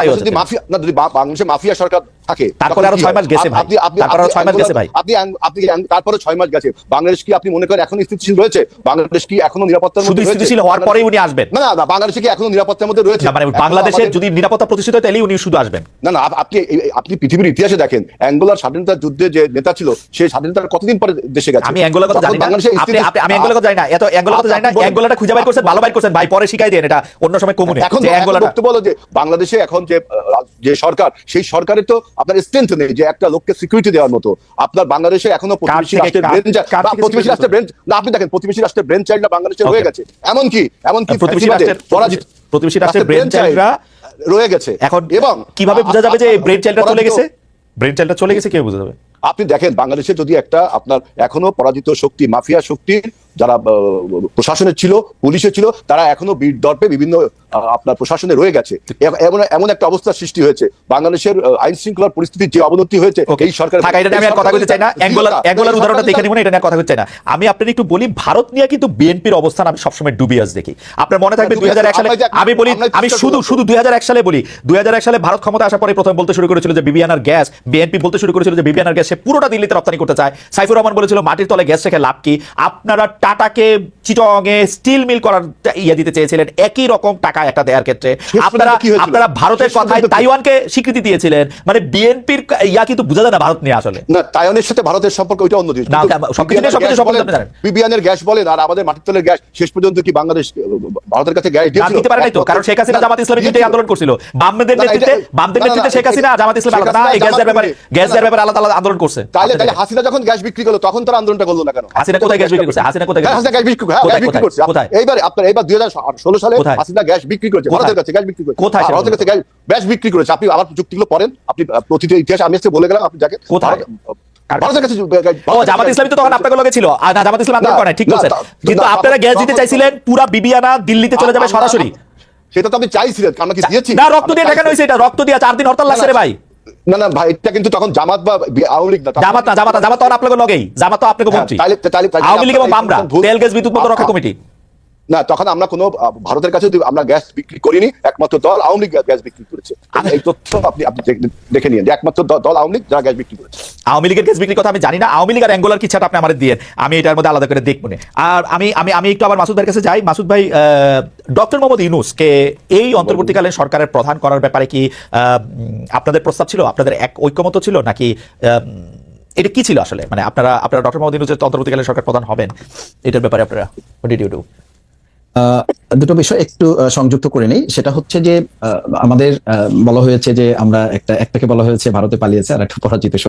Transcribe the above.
বাংলাদেশে যদি মাফিয়া না যদি বাংলাদেশে মাফিয়া সরকার থাকে তারপরে আরও মাস গেছে ভাই। আপনি তারপরে মাস গেছে ভাই। আপনি আপনি তারপরে মাস গেছে। বাংলাদেশ কি আপনি মনে করেন এখনও স্থিতিশীল রয়েছে? বাংলাদেশ কি এখনও নিরাপত্তার মধ্যে রয়েছে? স্থিতিশীল হওয়ার পরেই উনি আসবেন। না না বাংলাদেশে কি এখনও নিরাপত্তার মধ্যে রয়েছে? মানে এখনও বাংলাদেশের যদি নিরাপত্তা প্রতিষ্ঠিত হয় তাহলেই উনি শুধু আসবেন। না না আপনি আপনি পৃথিবীর ইতিহাসে দেখেন অ্যাঙ্গোলার স্বাধীনতার যুদ্ধে যে নেতা ছিল সেই স্বাধীনতার কতদিন পরে দেশে গেছে? আমি অ্যাঙ্গোলার কথা জানি না। আপনি আমি অ্যাঙ্গোলার কথা জানি না। এত অ্যাঙ্গোলার কথা জানি না। অ্যাঙ্গোলাটা খুঁজে বাই করছেন ভালো বাই করছেন। ভাই পরে শিখাই দেন এটা। অন্য সময় কমুনে। এখন অ্যাঙ্গোলাটা বক্তব্য হলো যে বাংলাদেশে এখন যে যে সরকার সেই সরকারের তো আপনার স্ট্রেংথ নেই যে একটা লোককে সিকিউরিটি দেওয়ার মতো। আপনার বাংলাদেশে এখনও প্রতিবেশী রাষ্ট্রের ব্রেন প্রতিবেশী রাষ্ট্রের ব্রেন না আপনি দেখেন প্রতিবেশী রাষ্ট্রের ব্রেন চাইল্ডরা বাংলাদেশে. রয়ে গেছে। এমনকি এমনকি প্রতিবেশী রাষ্ট্রের পরাজিত প্রতিবেশী রাষ্ট্রের ব্রেন চাইল্ডরা রয়ে গেছে। এখন এবং কীভাবে বোঝা যাবে যে ব্রেন চাইল্ডটা চলে গেছে? ব্রেন চাইল্ডটা চলে গেছে কীভাবে বোঝা যাবে? আপনি দেখেন বাংলাদেশে যদি একটা আপনার এখনও পরাজিত শক্তি মাফিয়া শক্তি যারা প্রশাসনের ছিল পুলিশে ছিল তারা এখনও বীর দর্পে বিভিন্ন আপনার প্রশাসনে রয়ে গেছে। এমন এমন একটা অবস্থার সৃষ্টি হয়েছে। বাংলাদেশের আইন শৃঙ্খলার পরিস্থিতির যে অবনতি হয়েছে এই সরকার এটা আমি আর কথা বলতে চাই না। অ্যাঙ্গোলার অ্যাঙ্গোলার উদাহরণটা দেখে নিব না এটা নিয়ে কথা বলতে চাই না। আমি আপনার একটু বলি ভারত নিয়ে কিন্তু বিএনপির অবস্থান আমি সবসময় ডুবিয়াস দেখি। আপনার মনে থাকবে না, দুই সালে আমি বলি আমি শুধু। শুধু দুই সালে বলি দুই সালে ভারত ক্ষমতা আসার পরে প্রথম বলতে শুরু করেছিল যে বিবিয়ানার গ্যাস বিএনপি বলতে শুরু করেছিল যে বিবিয়ানার গ্যাস সে পুরোটা দিল্লিতে রপ্তানি করতে চায়। সাইফুর রহমান বলেছিল মাটির তলে গ্যাস রেখে লাভ কি? আপনারা টাটাকে চিটংয়ে স্টিল মিল করার ইয়ে দিতে চেয়েছিলেন। একই রকম টাকা একটা দেওয়ার ক্ষেত্রে আপনারা আপনারা ভারতের কথায় তাইওয়ানকে স্বীকৃতি দিয়েছিলেন মানে বিএনপির ইয়া কিন্তু বোঝা যায় না ভারত নিয়ে আসলে না তাইওয়ানের সাথে ভারতের সম্পর্ক ওইটা অন্য জিনিস কিন্তু বিবিআনের সম্পর্ক গ্যাস। বলেন, আর আমাদের মাটির তলের গ্যাস শেষ পর্যন্ত কি বাংলাদেশ ভারতের কাছে গ্যাস দিতে পারে নাই তো কারণ শেখ হাসিনা জামাত ইসলামের বিরুদ্ধে দিয়েছিল। আন্দোলন করছিল বামদের নেতৃত্বে বামদের নেতৃত্বে শেখ হাসিনা জামাত ইসলাম আলাদা না এই গ্যাস দেওয়ার ব্যাপারে বিরোধী। গ্যাস না, ব্যাপারে আলাদা আলাদা আন্দোলন করছে তাহলে আপনাদের তাহলে হাসিনা যখন গ্যাস বিক্রি করল তখন তারা আন্দোলনটা করল না কেন হাসিনা কোথায় গ্যাস বিক্রি করছে? হাসিনা কোথায় গ্যাস- হাসিনা গ্যাস বিক্রি হ্যাঁ? করছে কোথায়? এইবার আপনার হাজার ষোলো সালে কোথায়? হাসিনা গ্যাস বিক্রি করেছে? ভারতের কাছে গ্যাস বিক্রি করেছে। কোথায় ভারতের কাছে গ্যাস গ্যাস বিক্রি করেছে। আপনি আবার চুক্তিগুলো পড়েন আপনি প্রতিটি ইতিহাস আমি আজকে বলে গেলাম আপনি দেখেন কোথায়? ভারতের কাছে ও জামাত ইসলামী তো তখন আপনাকে লগে ছিল। জামাত ইসলাম আন্দোলন করে ঠিক না, কিন্তু আপনারা গ্যাস দিতে চাইছিলেন পুরা বিবিয়ানা দিল্লিতে চলে যাবে সরাসরি। সেটা তো আপনি চাইছিলেন আমরা কি দিয়েছি? না রক্ত দিয়ে আমরা হয়েছে এটা রক্ত দিয়ে চার দিন হরতাল লাগছে রে ভাই। না না ভাই এটা কিন্তু তখন জামাত বা বি- আওয়ামী লীগ না জামাত না জামাত জামাত তখন আপনাকে লগেই জামাত তো আপনাকে হ্যাঁ, মন্ত্রী আওয়ামী লীগ এবং বামরা তেল গ্যাস বিদ্যুৎ মন্ত্রক রক্ষা কমিটি। না তখন আমরা কোনো ভারতের কাছে আমরা গ্যাস বিক্রি করিনি একমাত্র দল আওয়ামী লীগ গ্যাস বিক্রি করেছে। আমি- এই তথ্য আপনি আপনি দেখে- নিন যে একমাত্র দল আওয়ামী লীগ যারা গ্যাস বিক্রি করেছে। আওয়ামী লীগের কেস বিক্রির কথা আমি জানি না আওয়ামী লীগ আর অ্যাঙ্গোলার কিচ্ছাটা আপনি আমার দিয়ে আমি এটার মধ্যে আলাদা করে দেখব। আর আমি আমি আমি একটু আবার মাসুদ ভাইয়ের কাছে যাই। মাসুদ ভাই ডক্টর মোহাম্মদ ইউনুসকে এই অন্তর্বর্তীকালীন সরকারের প্রধান করার ব্যাপারে কি আপনাদের প্রস্তাব ছিল? আপনাদের এক ঐক্যমত ছিল? নাকি এটা কি ছিল আসলে? মানে আপনারা আপনারা ডক্টর মোহাম্মদ ইউনুসের অন্তর্বর্তীকালীন সরকার প্রধান হবেন এটার ব্যাপারে আপনারা ডিড ইউ ডু দুটো বিষয় একটু সংযুক্ত করে নেই। সেটা হচ্ছে যে আমাদের বলা হয়েছে যে আমরা একটা, একটাকে বলা হয়েছে, ভারতে পালিয়েছে আর একটা পরাজিত